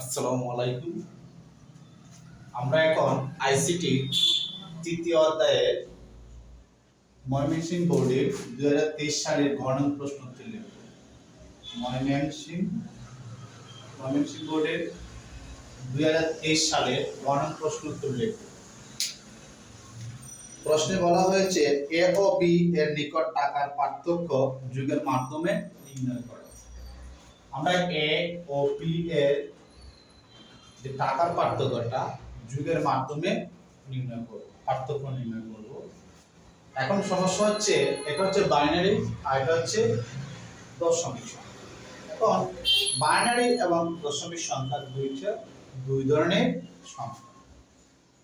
আসসালামু আলাইকুম। আমরা এখন আইসিটি তৃতীয় অধ্যায়ে ময়মনসিংহ দুই হাজার তেইশ সালের গণন প্রশ্ন উত্তর লিখব গণন প্রশ্ন প্রশ্নে বলা হয়েছে, এ ও বি এর নিকট টাকার পার্থক্য যুগের মাধ্যমে নির্ণয় করা। আমরা এ ও পি এর যে টাকার পার্থক্যটা যুগের মাধ্যমে নির্ণয় করব, পার্থক্য নির্ণয় করব। এখন সমস্যা হচ্ছে, এটা হচ্ছে বাইনারি আর এটা হচ্ছে দশমিক সংখ্যা। এখন বাইনারি এবং দশমিক সংখ্যা দুইটা দুই ধরনের সংখ্যা।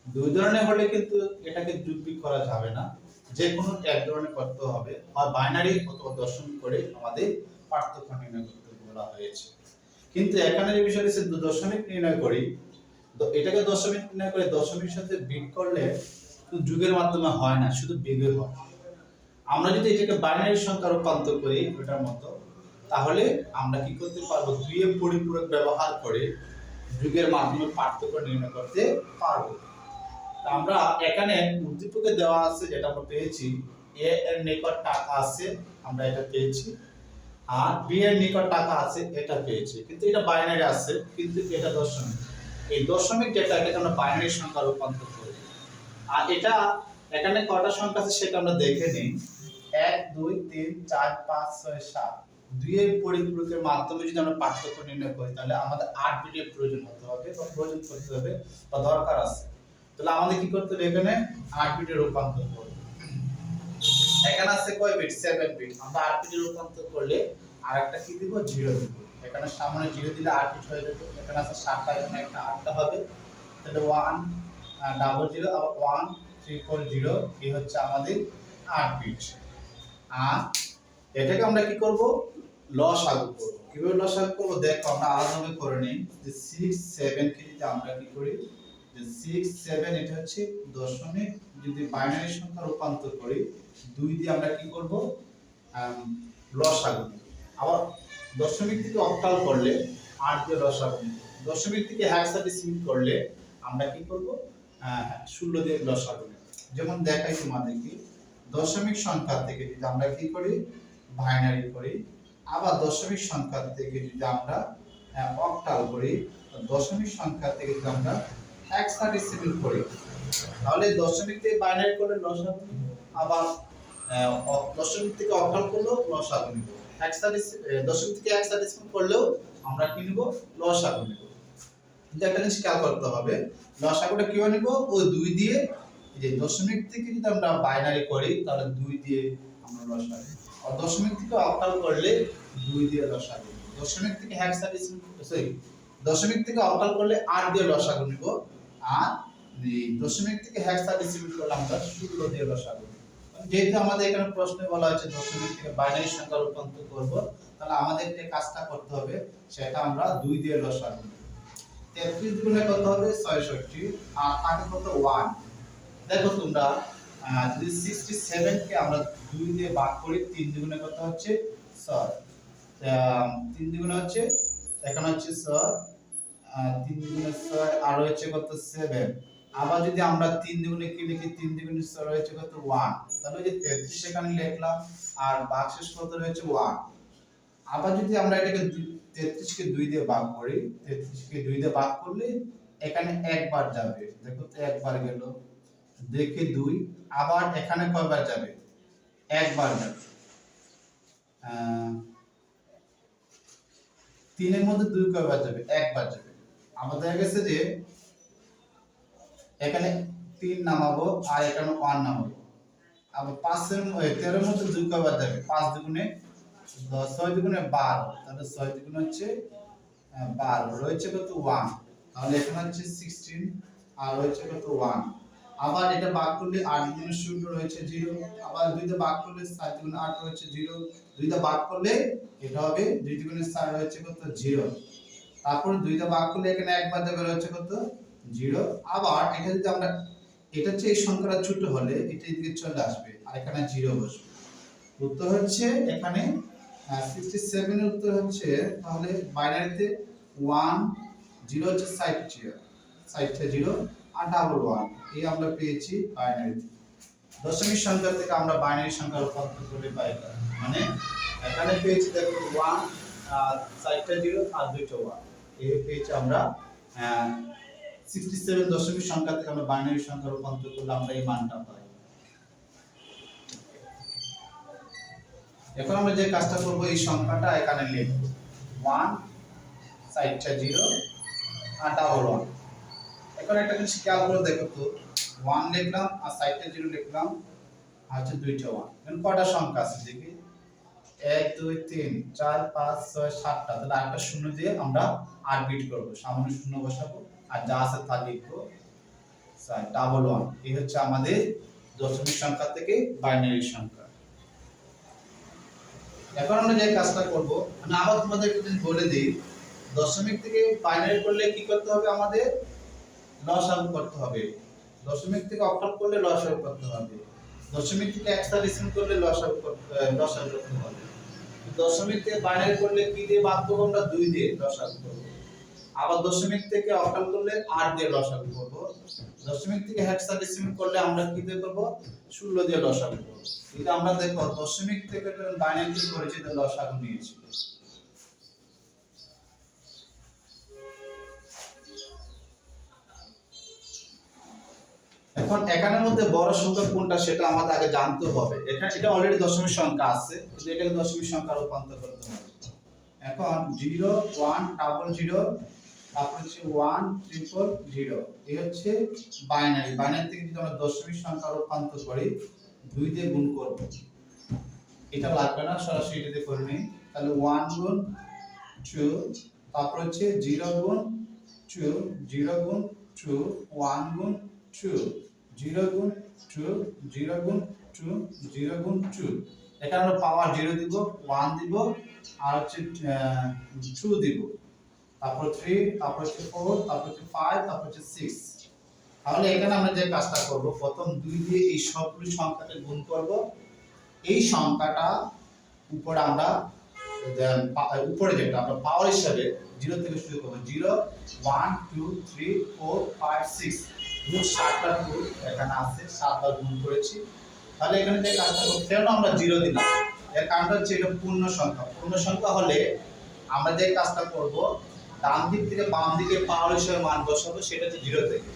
দুই ধরনের হলে কিন্তু এটাকে যুগবিক করা যাবে না। যে কোনো এক ধরনের করতে হবে হয় বাইনারি অথবা দশমিক করে আমাদের পার্থক্য নির্ণয় করতে বলা হয়েছে। কিন্তু এখানে যে বিষয় হচ্ছে দশমিক নির্ণয় করি এটাকে দশমিক নির্ণয় করে দশমিক সাথে বিট করলে যুগের মাধ্যমে হয় না, শুধু বিগে হয়। আমরা যদি এটাকে বাইনারি সংখ্যা রূপান্তর করি ওটার মতো, তাহলে আমরা কি করতে পারব? দুইয়ের পরিপূরক ব্যবহার করে যুগের মাধ্যমে পার্থক্য নির্ণয় করতে পারব। আমরা এখানে উদ্দীপকে দেওয়া আছে, যেটা আমরা পেয়েছি। এ এর নিকট টাকা আছে, আমরা এটা পেয়েছি। আর বি এর নিকট টাকা আছে, এটা পেয়েছি। কিন্তু এটা বাইনারি আছে, কিন্তু এটা দশমিক। এই দশমিক এটাকে আমরা বাইনারি সংখ্যা রূপান্তর করি। আর এটা এখানে কটা সংখ্যা আছে সেটা আমরা দেখে নিই। এক, দুই, তিন, চার, পাঁচ, ছয়, সাত। দুইয়ের পরিপূরকের মাধ্যমে যদি আমরা পার্থক্য নির্ণয় করি, তাহলে আমাদের আট বিটের প্রয়োজন হতে হবে বা প্রয়োজন করতে হবে বা দরকার আছে। তাহলে আমাদের কি করতে হবে এখানে? আট বিটে রূপান্তর করব এখানে আছে কয় বিট সেভেন বিট আমরা আট বিটে রূপান্তর করলে আর একটা কি দিব? জিরো দিব। এখানে সামনে জিরো দিলে আট বিট হয়ে যাবে। এখানে আছে সাতটা, এখানে একটা আটটা হবে। তাহলে ওয়ান ডাবল জিরো আবার ওয়ান ট্রিপল জিরো এই হচ্ছে আমাদের আট বিট আর এটাকে আমরা কি করব? লস আগু করব। কীভাবে লস আগু করব? দেখো, আমরা আলাদাভাবে করে নিই। যে সিক্স সেভেন কে যদি আমরা কি করি সিক্স সেভেন এটা হচ্ছে দশমিক, যদি বাইনারি সংখ্যা রূপান্তর করি, দুই দিয়ে আমরা কি করব? লস আগু আবার দশমিক থেকে অক্টাল করলে আট দিয়ে লস আগু দশমিক থেকে হ্যাক্সাডেসিমাল করলে আমরা কি করব? ষোলো দিয়ে লস আগু যেমন দেখাই তোমাদেরকে, দশমিক সংখ্যা থেকে যদি আমরা কি করি? বাইনারি করি। আবার দশমিক সংখ্যা থেকে যদি আমরা অক্টাল করি দশমিক সংখ্যা থেকে যদি আমরা হেক্সাডেসিমাল করি। তাহলে দশমিক থেকে বাইনারি করলে লসাগু আবার দশমিক থেকে অক্টাল করলেও লসাগু নিব হেক্সাডেসিমাল দশমিক থেকে এক হেক্সাডেসিমাল করলেও আমরা কি নিব? লসাগু নিব। কিন্তু একটা জিনিস খেয়াল করতে হবে লসাগুটা কীভাবে নিব? ওই দুই দিয়ে যে দশমিক থেকে যদি আমরা বাইনারি করি, তাহলে দুই দিয়ে আমরা লসাগু আর দশমিক থেকে অক্টাল করলে দুই দিয়ে লসাগু দশমিক থেকে হেক্সাডেসিমাল সরি দশমিক থেকে অক্টাল করলে আট দিয়ে লসাগু নিব। আর দশমিক থেকে হেক্সাডেসিমাল করলে আমরা ষোলো দিয়ে লসাগু নিব। যেহেতু আমাদের এখানে প্রশ্নে বলা হয়েছে দশমিক থেকে বাইনারি সংখ্যা রূপান্তর করব, তাহলে আমাদের যে কাজটা করতে হবে সেটা আমরা দুই দিয়ে লসাগু তেত্রিশ গুণে কত হবে? ছয়ষট্টি। আর আগে কত? ওয়ান দেখো তোমরা যদি সিক্সটি সেভেন কে আমরা দুই দিয়ে ভাগ করি, তিন দুগুণে কত হচ্ছে? ছয়। তিন দুগুণে হচ্ছে? এখানে হচ্ছে ছয়। তিন দুগুণে ছয়, আর হচ্ছে কত? সেভেন আবার যদি আমরা তিন দুগুণে কি লিখি? তিন দুগুণে ছয় রয়েছে কত? ওয়ান তাহলে যে তেত্রিশ এখানে লিখলাম, আর শেষ কত রয়েছে? ওয়ান আবার যদি আমরা এটাকে তেত্রিশ কে দুই দিয়ে ভাগ করি তেত্রিশ কে দুই দিয়ে ভাগ করলে এখানে একবার যাবে। দেখো তো একবার গেল। দেখে দুই, আবার এখানে কয়বার যাবে? একবার যাবে। তিনের মধ্যে দুই কয়বার যাবে? একবার যাবে। আমাদের দেখা গেছে যে এখানে তিন নামাবো আর এখানে ওয়ান নামাবো। আবার পাঁচের তেরোর মধ্যে দুই যাবে পাঁচ দুগুণে দশ ছয় দুগুণে বারো। তাহলে ছয় দুগুণে হচ্ছে বারো। রয়েছে কত ওয়ান তাহলে এখানে হচ্ছে সিক্সটিন আর রয়েছে কত ওয়ান আবার এটা ভাগ করলে আট দুগুণে শূন্য রয়েছে জিরো আবার দুইটা ভাগ করলে সাত দুগুণে আট রয়েছে জিরো দুইটা ভাগ করলে এটা হবে দুই দুগুণে চার রয়েছে কত জিরো তারপর দুইটা ভাগ করলে এখানে একবার দেবে হচ্ছে কত? জিরো। আবার এটা যদি আমরা এটা হচ্ছে এই সংখ্যাটা ছোট হলে এটা এদিকে চলে আসবে আর এখানে জিরো বসবে। উত্তর হচ্ছে এখানে সিক্সটি সেভেনের উত্তর হচ্ছে তাহলে বাইনারিতে ওয়ান জিরো হচ্ছে সাইড জিরো সাইডটা জিরো আর ডাবল ওয়ান এই আমরা পেয়েছি বাইনারিতে। দশমিক সংখ্যা থেকে আমরা বাইনারি সংখ্যা রূপান্তর করে পাই মানে এখানে পেয়েছি দেখো ওয়ান সাইডটা জিরো আর দুইটা ওয়ান এখন আমরা যে কাজটা করব, এই সংখ্যাটা এখানে আর এখন একটা জিনিস খেয়াল করে দেখো তো ওয়ান লিখলাম, আর সাইডটা জিরো লিখলাম, আর হচ্ছে দুইটা ওয়ান কটা সংখ্যা আছে দেখি? এক, দুই, তিন, চার, পাঁচ, ছয়, সাতটা। তাহলে আটটা শূন্য দিয়ে আমরা আট বিট করব, সামনে শূন্য বসাবো, আর যা আছে তা লিখব। ডাবল ওয়ান এই হচ্ছে আমাদের দশমিক সংখ্যা থেকে বাইনারি সংখ্যা। এখন আমরা যে কাজটা করব আমি আবার তোমাদের একটু বলে দিই, দশমিক থেকে বাইনারি করলে কি করতে হবে আমাদের? লসাগু করতে হবে। দশমিক থেকে অক্টাল করলে লসাগু করতে হবে। দশমিক থেকে এক্সাডেসিমাল করলে লসাগু করতে লসাগু করতে হবে। দশমিক থেকে বাইনারি করলে কি দিয়ে বাদ করব আমরা? দুই দিয়ে লসাগু করব। আবার দশমিক থেকে অক্টাল করলে আট দিয়ে লসাগু করব। দশমিক থেকে হেক্সাডেসিমাল করলে আমরা কি দিয়ে করব? ষোলো দিয়ে লসাগু করব। কিন্তু আমরা দেখো দশমিক থেকে বাইনারি থেকে করেছি তো লসাগু নিয়েছি। এখন এখানের মধ্যে বড় সংখ্যা কোনটা সেটা আমাদের আগে জানতে হবে। এখানে এটা অলরেডি দশমিক সংখ্যা আছে, কিন্তু এটাকে দশমিক সংখ্যা রূপান্তর করতে হবে। এখন জিরো ওয়ান ডাবল জিরো তারপর হচ্ছে ওয়ান ট্রিপল জিরো এই হচ্ছে বাইনারি বাইনারি থেকে যদি আমরা দশমিক সংখ্যা রূপান্তর করি, দুই দিয়ে গুণ করব। এটা লাগবে না, সরাসরি এটাতে করে নিই। তাহলে ওয়ান গুণ টু তারপর হচ্ছে জিরো গুণ টু জিরো গুণ টু ওয়ান গুণ টু জিরো গুণ টু জিরো গুণ টু জিরো গুণ টু এখানে আমরা পাওয়ার জিরো দিব ওয়ান দিব, আর হচ্ছে টু দিব। তারপর থ্রি তারপর হচ্ছে ফোর তারপর হচ্ছে ফাইভ তারপর হচ্ছে সিক্স তাহলে এখানে আমরা যে কাজটা করব, প্রথম দুই দিয়ে এই সবগুলো সংখ্যাকে গুণ করব। এই সংখ্যাটা উপরে আমরা উপরে যেটা আমরা পাওয়ার হিসাবে জিরো থেকে শুরু করব zero one two three four five six মোট সাতটা টু এখানে আছে, সাতবার গুণ করেছি। তাহলে এখানে যে কাজটা করব কেন আমরা জিরো দিলাম। এর কারণটা হচ্ছে এটা পূর্ণ সংখ্যা। পূর্ণ সংখ্যা হলে আমরা যে কাজটা করব ডান দিক থেকে বাম দিকে পাওয়ার হিসেবে মান বসাবো, সেটা হচ্ছে জিরো থেকে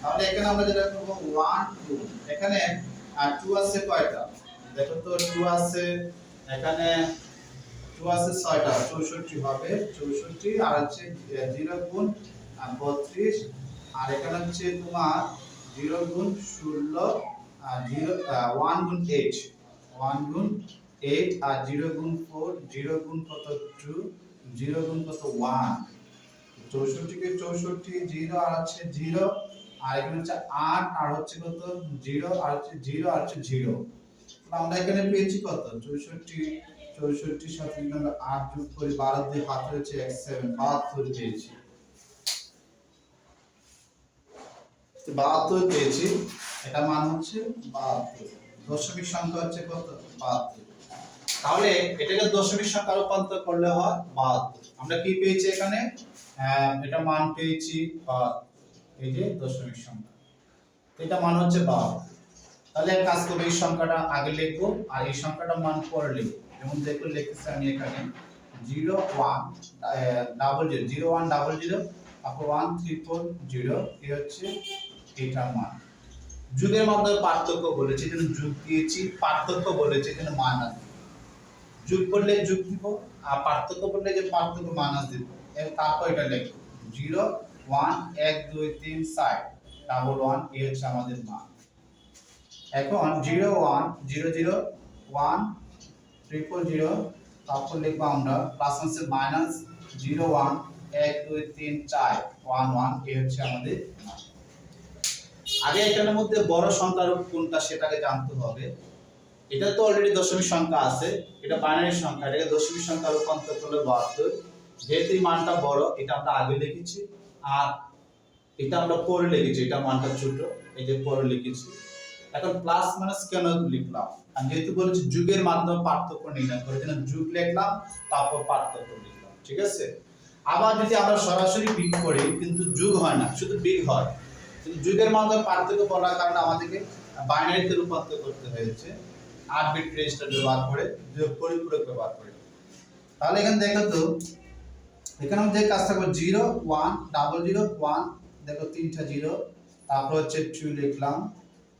তাহলে এখানে আমরা যেটা করব ওয়ান টু এখানে টু আছে কয়টা? দেখো তো টু আছে, এখানে টু আছে ছয়টা। চৌষট্টি হবে, চৌষট্টি, আর হচ্ছে জিরো গুণ বত্রিশ। আর এখানে হচ্ছে তোমার জিরো গুণ ষোলো জিরো ওয়ান গুণ এইট ওয়ান গুণ এইট আর জিরো গুণ ফোর জিরো গুণ কত? টু জিরো গুণ কত? ওয়ান চৌষট্টিকে চৌষট্টি, জিরো আর হচ্ছে জিরো, আর এখানে হচ্ছে আট, আর হচ্ছে কত? জিরো, আর হচ্ছে জিরো, আর হচ্ছে জিরো। আমরা এখানে পেয়েছি কত? চৌষট্টি, চৌষট্টির সাথে আমরা আট যোগ করি, বারো দিয়ে হাত হচ্ছে এক সেভেন বাহাত্তর পেয়েছি। বাহাত্তর পেয়েছি, এটা মান হচ্ছে বাহাত্তর। দশমিক সংখ্যা হচ্ছে কত? বাহাত্তর। তাহলে এটাকে দশমিক সংখ্যা রূপান্তর করলে হয় বাহাত্তর। আমরা কি পেয়েছি এখানে? এটা মান পেয়েছি এই যে দশমিক সংখ্যা। এটা মান হচ্ছে বাহাত্তর। তাহলে এক কাজ করব, এই সংখ্যাটা আগে লিখব আর এই সংখ্যাটা মান পরে লিখব। যেমন দেখো লিখতেছি আমি এখানে zero one double zero zero one double zero তারপর ওয়ান থ্রি ফোর জিরো, এই হচ্ছে এটার মান। যুগের মাধ্যমে পার্থক্য বলেছে, যেন যুগ দিয়েছি, পার্থক্য বলেছে, যেন মান আছে। যুগ বললে যুগ দিব, আর পার্থক্য বললে যে পার্থক্য মানাস দিব। তারপর এটা লিখব জিরো ওয়ান এক, দুই, তিন, চার। ডাবল ওয়ান এই হচ্ছে আমাদের মান। এখন zero one zero zero one triple zero তারপর লিখব আমরা প্লাস হচ্ছে মাইনাস জিরো ওয়ান এক, দুই, তিন, চার। ওয়ান ওয়ান এই হচ্ছে আমাদের। আগে এখানের মধ্যে বড় সংখ্যা রূপ কোনটা সেটাকে জানতে হবে। এটা তো অলরেডি দশমিক সংখ্যা আছে, এটা বাইনারি সংখ্যা, এটাকে দশমিক সংখ্যা রূপান্তর করলে বাহাত্তর। যেহেতু এই মানটা বড়, এটা আমরা আগে লিখেছি, আর এটা আমরা পরে লিখেছি, এটা মানটা ছোট, এই যে পরে লিখেছি। এখন প্লাস মাইনাস কেন লিখলাম? আর যেহেতু বলেছি যুগের মাধ্যমে পার্থক্য নির্ণয় করে জন্য যুগ লিখলাম, তারপর পার্থক্য লিখলাম, ঠিক আছে? আবার যদি আমরা সরাসরি বিগ করি, কিন্তু যুগ হয় না, শুধু বিগ হয়। কিন্তু যুগের মাধ্যমে পার্থক্য বলার কারণে আমাদেরকে বাইনারিতে রূপান্তর করতে হয়েছে। আট বিট রেজিস্টার ব্যবহার করে যোগ পরিপূরক ব্যবহার করে। তাহলে এখানে দেখো তো, এখানে যে কাজটা করব zero one double zero one দেখো তিনটা জিরো তারপর হচ্ছে টু লিখলাম,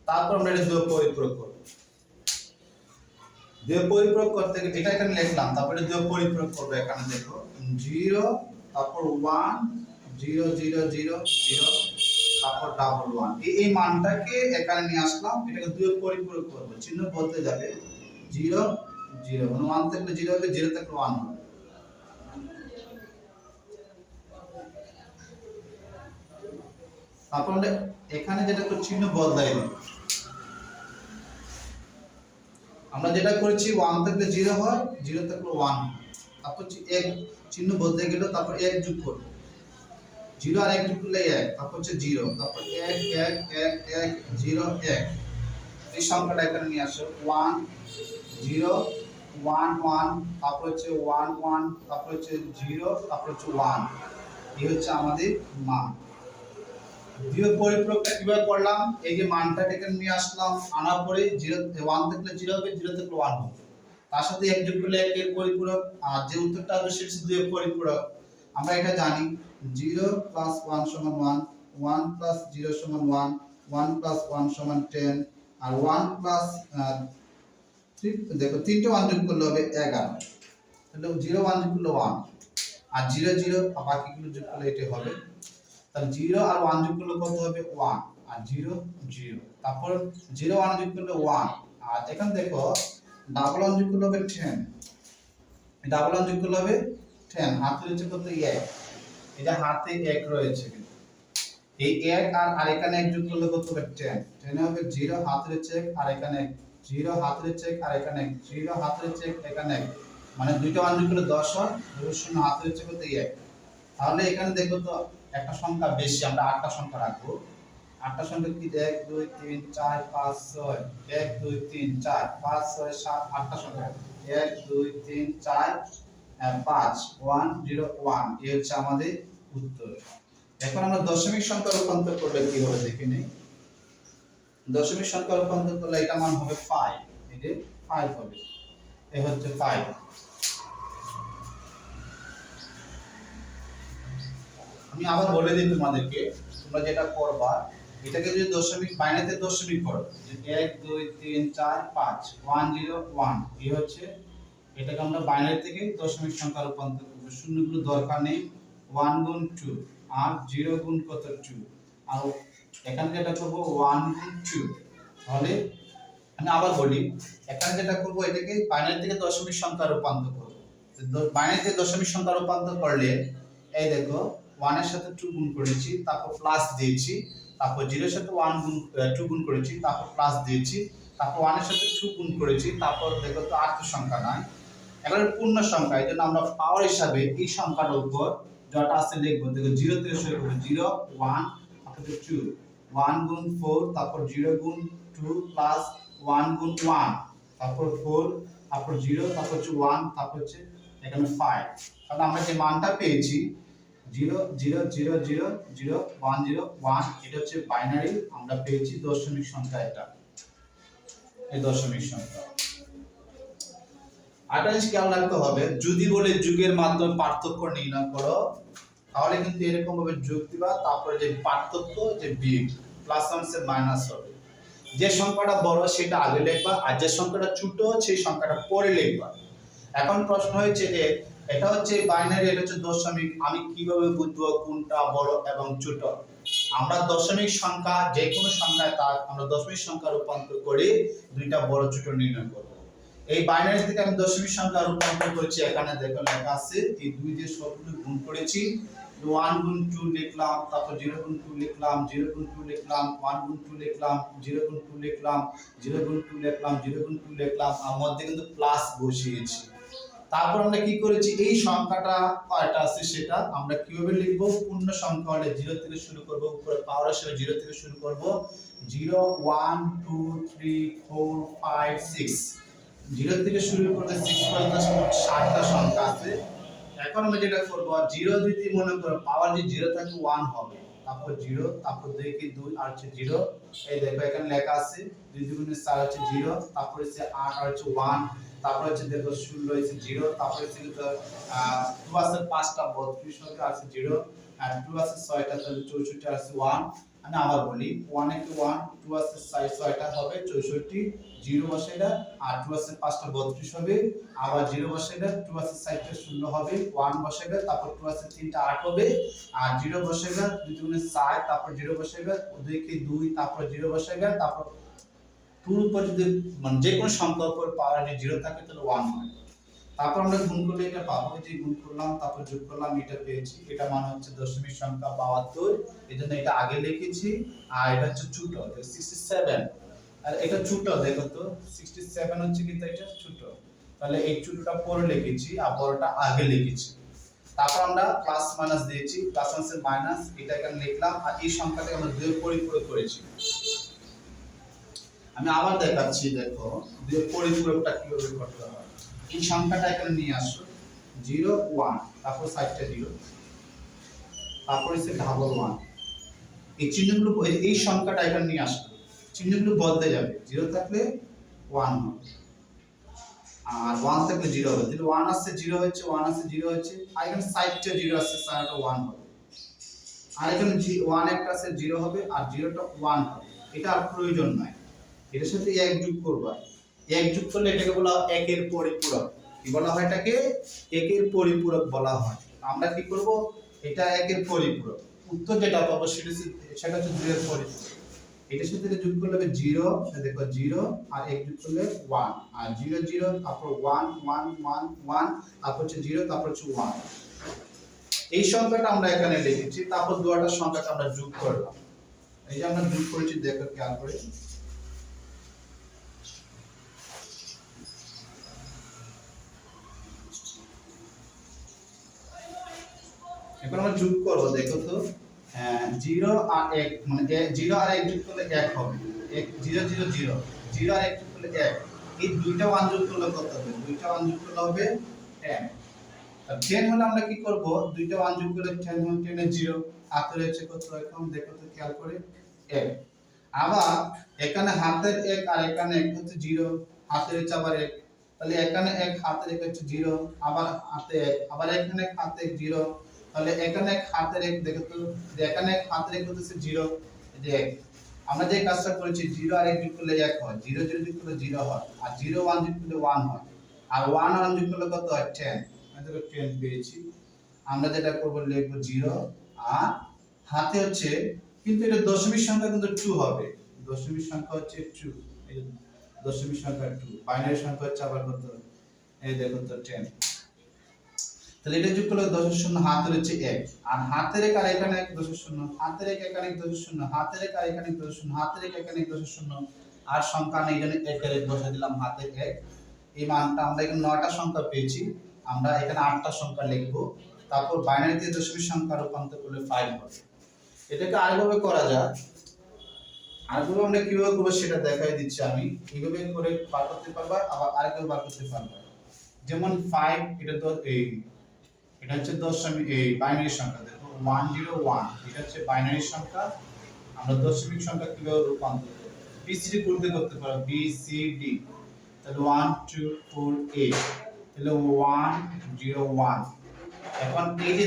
তারপর আমরা এটা যোগ পরিপূরক করব। যোগ পরিপূরক করতে এটা এখানে লিখলাম, তারপরে যোগ পরিপূরক করব এখানে দেখো। জিরো তারপর one zero zero zero zero তারপর ডাবল ওয়ান এই মানটাকে এখানে নিয়ে আসলাম, এটাকে যোগ পরিপূরক করব। চিহ্ন বলতে যাবে। Zero zero. মানে ওয়ান থাকলে জিরো হবে, জিরো থাকলে ওয়ান হবে। তারপর আমরা এখানে যেটা চিহ্ন বদলাই আমরা যেটা করেছি ওয়ান থাকলে জিরো হয়, জিরো থাকলে ওয়ান তারপর এক, চিহ্ন বদলে গেল, তারপর এক যোগ করব। জিরো আর এক করলে এক, তারপর হচ্ছে জিরো, তারপর এক এক এক এক, জিরো, এক। এই সংখ্যাটা এখানে নিয়ে আসো। ওয়ান জিরো ওয়ান ওয়ান তারপর হচ্ছে ওয়ান ওয়ান তারপর হচ্ছে জিরো, তারপর হচ্ছে ওয়ান এই হচ্ছে আমাদের মান। বিয়োগ পরিপূরকটা কীভাবে করলাম? এই যে মানটা এখানে নিয়ে আসলাম, আনার পরে জিরো ওয়ান থাকলে জিরো হবে, জিরো থাকলে ওয়ান হবে। তার সাথে এক যোগ করলে এর পরিপূরক, আর যে উত্তরটা আসবে সেটা এর পরিপূরক। আমরা এটা জানি। জিরো প্লাস ওয়ান সমান ওয়ান ওয়ান প্লাস জিরো সমান ওয়ান ওয়ান প্লাস ওয়ান সমান টেন আর ওয়ান প্লাস দেখো তিনটে ওয়ান যোগ করলে হবে এগারো। তাহলে জিরো ওয়ান যোগ করলে ওয়ান আর জিরো জিরো বাকিগুলো যোগ করলে এটা হবে। তাহলে জিরো আর ওয়ান যোগ করলে কত হবে? ওয়ান আর জিরো জিরো। তারপর জিরো ওয়ান যোগ করলে ওয়ান আর এখানে দেখো ডাবল ওয়ান যোগ করলে হবে টেন ডাবল ওয়ান যোগ করলে হবে টেন হাতে রয়েছে কত এক। এটা হাতে এক রয়েছে কিন্তু। এই এক আর আর এখানে এক যোগ করলে কত হবে? টেন টেনে হবে জিরো হাতে রয়েছে এক আর এখানে এক। জিরো হাতে রয়েছে এক আর এখানে এক। জিরো হাতে রয়েছে এক এখানে এক। মানে দুইটা ওয়ান যোগ করলে দশ হয় দুটো শূন্য হাতে রয়েছে কত এক। তাহলে এখানে দেখো তো, একটা সংখ্যা বেশি, আমরা আটটা সংখ্যা রাখব। আটটা সংখ্যা কি? এক, দুই, তিন, চার, পাঁচ, ছয়। এক, দুই, তিন, চার, পাঁচ, ছয়, সাত, আটটা সংখ্যা এক, দুই, তিন, চার হচ্ছে আমাদের উত্তর। এখন আমরা দশমিক সংখ্যা রূপান্তর করলে কি হবে দেখে নেই। দশমিক সংখ্যা রূপান্তর করলে এটা মান হবে ফাইভ এই ফাইভ হবে। এ হচ্ছে ফাইভ আমি আবার বলে দিই তোমাদেরকে, তোমরা যেটা করবা, এটাকে যদি দশমিক, বাইনারিতে দশমিক করো এক, দুই, তিন, চার, পাঁচ ওয়ান জিরো ওয়ান এই হচ্ছে এটাকে আমরা বাইনারি থেকে দশমিক সংখ্যা রূপান্তর করব। শূন্যগুলো দরকার নেই। ওয়ান গুণ টু আর জিরো গুণ কত টু আর এখানে যেটা করব ওয়ান গুণ টু তাহলে আমি আবার বলি, এখানে যেটা করব, এটাকে বাইনারি থেকে দশমিক সংখ্যা রূপান্তর করব। থেকে দশমিক সংখ্যা রূপান্তর করলে, এই দেখো ওয়ানের সাথে টু গুণ করেছি, তারপর প্লাস দিয়েছি, তারপর জিরোর সাথে ওয়ান গুণ টু গুণ করেছি, তারপর প্লাস দিয়েছি, তারপর ওয়ানের সাথে টু গুণ করেছি, তারপর দেখো তো আট সংখ্যা নয় এবার পূর্ণ সংখ্যা, এই জন্য আমরা পাওয়ার হিসাবে এই সংখ্যাটার উপর যটা আছে লিখব দেখো জিরো থেকে শুরু করব জিরো ওয়ান তারপর টু ওয়ান গুণ ফোর তারপর জিরো গুণ টু প্লাস ওয়ান গুণ ওয়ান তারপর ফোর তারপর জিরো তারপর হচ্ছে ওয়ান তারপর হচ্ছে এখানে ফাইভ তাহলে আমরা যে মানটা পেয়েছি zero zero zero zero zero one zero one এটা হচ্ছে বাইনারি আমরা পেয়েছি দশমিক সংখ্যা এটা, এই দশমিক সংখ্যা। জিনিস খেয়াল রাখতে হবে। যদি বলে যুগের মাধ্যমে পার্থক্য নির্ণয় করো, তাহলে কিন্তু এরকম ভাবে যোগ দিবা, তারপরে যে পার্থক্য, যে বিগ প্লাস মাইনাসে মাইনাস হবে। যে সংখ্যাটা বড়, সেটা আগে লিখবা, আর যে সংখ্যাটা ছোট, সেই সংখ্যাটা পরে লিখবা। এখন প্রশ্ন হয়েছে যে, এটা হচ্ছে বাইনারি এটা হচ্ছে দশমিক, আমি কীভাবে বুঝব কোনটা বড় এবং ছোট? আমরা দশমিক সংখ্যা যে কোনো সংখ্যায় তার, আমরা দশমিক সংখ্যা রূপান্তর করে, দুইটা বড় ছোট নির্ণয় করব। এই বাইনারি থেকে আমি দশমিক সংখ্যা রূপান্তর করেছি, এখানে দেখো লেখা আছে, এই দুই দিয়ে সবগুলো গুণ করেছি ওয়ান গুণ টু লিখলাম, তারপর জিরো গুণ টু লিখলাম জিরো গুণ টু লিখলাম ওয়ান গুণ টু লিখলাম জিরো গুণ টু লিখলাম জিরো গুণ টু লিখলাম জিরো গুণ টু লিখলাম, আর মধ্যে কিন্তু প্লাস বসিয়েছি। তারপর আমরা কি করেছি, এই সংখ্যাটা কয়টা আছে সেটা আমরা কীভাবে লিখব? পূর্ণ সংখ্যা হলে জিরো থেকে শুরু করব, উপরে পাওয়ার হিসেবে জিরো থেকে শুরু করব zero one two three four five six zero থেকে শুরু করলে সিক্স পর্যন্ত মোট ষাটটা সংখ্যা আছে। এখন আমরা যেটা করব জিরো যদি মনে করো পাওয়ার যে জিরো থাকে ওয়ান হবে। তারপর জিরো, তারপর দুই কি দুই, আর হচ্ছে জিরো। এই দেখো, এখানে লেখা আছে, দুই দুগুণে চার হচ্ছে জিরো, তারপর হচ্ছে আট, আর হচ্ছে ওয়ান তারপর হচ্ছে দেখো, ষোলো হচ্ছে জিরো, তারপর হচ্ছে টু আছে পাঁচটা, বত্রিশ হবে আছে জিরো। আর টু আছে ছয়টা, তাহলে চৌষট্টি আছে ওয়ান আমি আবার বলি ওয়ান একে ওয়ান টু আছে সাইজ ছয়টা হবে চৌষট্টি জিরো বসে এটা আর টু আছে পাঁচটা বত্রিশ হবে আবার জিরো বসে এটা টু আছে সাইডটা শূন্য হবে ওয়ান বসে এটা তারপর টু আছে তিনটা আট হবে আর জিরো বসে এটা দুই দুগুণে তারপর জিরো বসে এটা দুই কে দুই তারপর জিরো বসে এটা তারপর টুর উপর যদি মানে যে কোনো সংখ্যার উপর পাওয়ার যদি জিরো থাকে তাহলে ওয়ান হয় তারপর আমরা গুণ করলে এটা পাবো যে গুণ করলাম, তারপর যোগ করলাম, এটা পেয়েছি। এটা মানে হচ্ছে দশমিক সংখ্যা বাহাত্তর এই জন্য এটা আগে লিখেছি, আর এটা হচ্ছে ছোট সিক্সটি সেভেন আর এটা ছোট দেখো তো সিক্সটি সেভেন হচ্ছে কিন্তু এটা ছোট তাহলে এই ছোটটা পরে লিখেছি, আর বড়টা আগে লিখেছি। তারপর আমরা প্লাস মাইনাস দিয়েছি প্লাস মাইনাসের মাইনাস এটা এখানে লিখলাম, আর এই সংখ্যাটাকে আমরা দুই পরিপূরক করেছি। আমি আবার দেখাচ্ছি, দেখো দুই পরিপূরকটা কীভাবে করতে হয়। এই সংখ্যাটা এখানে নিয়ে আসো। জিরো ওয়ান তারপর সাইডটা জিরো। তারপর হচ্ছে ডাবল ওয়ান এই চিহ্নগুলো এই- সংখ্যাটা এখানে নিয়ে আসো। চিহ্নগুলো বদলে যাবে। জিরো থাকলে ওয়ান হবে। আর ওয়ান থাকলে জিরো হবে। তাহলে ওয়ান আসছে, জিরো হচ্ছে ওয়ান আসছে, জিরো হচ্ছে। আর এখানে সাইডটা জিরো আসছে সাইডটা ওয়ান হবে। আর এখানে ওয়ান একটা আছে, জিরো হবে। আর জিরোটা ওয়ান হবে। এটা আর প্রয়োজন নয় এটার সাথে এক যোগ করবা। এক যোগ করলে এটাকে বলা হয় একের পরিপূরক। কি বলা হয় এটাকে? একের পরিপূরক বলা হয়। আমরা কি করব? এটা একের পরিপূরক। উত্তর যেটা পাবো সেটা সেটা হচ্ছে দুইয়ের পরিপূরক। এটার সাথে যোগ করলে হবে জিরো দেখো জিরো, আর এক যোগ করলে ওয়ান। আর জিরো জিরো, তারপর ওয়ান ওয়ান ওয়ান ওয়ান, তারপর হচ্ছে জিরো, তারপর হচ্ছে ওয়ান। এই সংখ্যাটা আমরা এখানে লিখেছি, তারপর দুয়াটার সংখ্যাটা আমরা যোগ করলাম। এই যে আমরা যোগ করেছি, দেখো, খেয়াল করে। এখন আমরা যোগ করব, দেখো তো জিরো আর এক মানে জিরো আর এক যোগ করলে এক হবে। এক, জিরো জিরো জিরো। জিরো আর এক যোগ করলে এক। এই দুইটা ওয়ান যোগ করলে কত হবে? দুইটা ওয়ান যোগ করলে হবে টেন টেন হলে আমরা কি করব? দুইটা ওয়ান যোগ করলে টেন হলে টেনে জিরো। হাতে রয়েছে কত? এখন দেখো তো, খেয়াল করে, এক। আবার এখানে হাতের এক আর এখানে এক হচ্ছে জিরো, হাতের হচ্ছে আবার এক। তাহলে এখানে এক, হাতের এক হচ্ছে জিরো, আবার হাতে এক, আবার এখানে এক হাতে এক জিরো। তাহলে এখানে এক হাতের এক দেখো তো এখানে এক হাতের এক হচ্ছে জিরো যে এক। আমরা যে কাজটা করেছি, জিরো আর এক যোগ করলে এক হয়। জিরো জিরো যোগ করলে জিরো হয়, আর জিরো ওয়ান যোগ করলে ওয়ান হয়। আর ওয়ান ওয়ান যোগ করলে কত হয়? টেন। আমি টেন পেয়েছি। আমরা যেটা করব, লিখব জিরো, আর হাতে হচ্ছে, কিন্তু এটা দশমিক সংখ্যা কিন্তু টু হবে। দশমিক সংখ্যা হচ্ছে টু দশমিক সংখ্যা টু বাইনারি সংখ্যা হচ্ছে আবার কত? এই দেখো তো টেন। তাহলে এটা যোগ করলে দশের শূন্য, হাতের হচ্ছে এক। আর হাতের এক আর এখানে এক, দশের শূন্য। হাতের এক এখানে এক দশের শূন্য। হাতের এক আর এখানে এক দশের শূন্য। হাতের এক এখানে দশের শূন্য। আর সংখ্যা নেই এখানে একের এক বসে দিলাম, হাতের এক। এই মানটা আমরা এখানে নয়টা সংখ্যা পেয়েছি। আমরা এখানে আটটা সংখ্যা লিখব। তারপর বাইনারিতে দশমিক সংখ্যা রূপান্তর করলে ফাইভ হবে। এটাকে আরেকভাবে করা যায় আরেকভাবে আমরা কীভাবে করব সেটা দেখাই দিচ্ছি আমি। এইভাবে করে বার করতে পারবা, আবার আরেকভাবে বার করতে পারবা। যেমন ফাইভ এটা তো এই। এটা হচ্ছে দশমিক এই বাইনারি সংখ্যা, দেখো ওয়ান জিরো ওয়ান এটা হচ্ছে বাইনারি সংখ্যা, আমরা দশমিক সংখ্যা কীভাবে রূপান্তর করব? বিসিডি করতে করতে পারো বি সি ডি তাহলে ওয়ান টু ফোর এইট তাহলে ওয়ান জিরো ওয়ান এখন এই যে